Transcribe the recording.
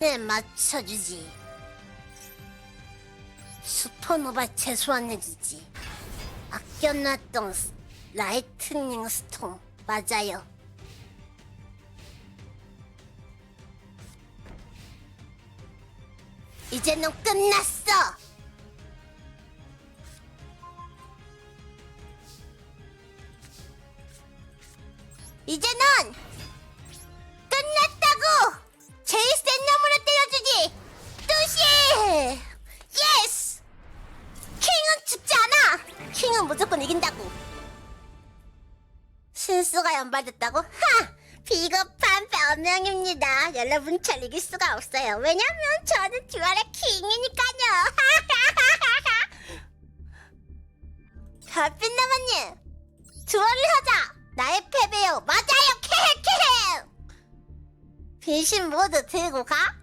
네, 맞춰주지. 슈퍼노바 재소환해주지. 아껴놨던 스- 라이트닝 스톰 맞아요. 이제는 끝났어. 이제는 킹은 무조건 이긴다고! 신수가 연발됐다고? 하! 비겁한 변명입니다. 여러분 잘 이길 수가 없어요. 왜냐면 저는 듀얼의 킹이니까요. 별빛 나만님! 듀얼을 하자! 나의 패배요! 맞아요! 캐헤캐헤! 변신 모드 들고 가?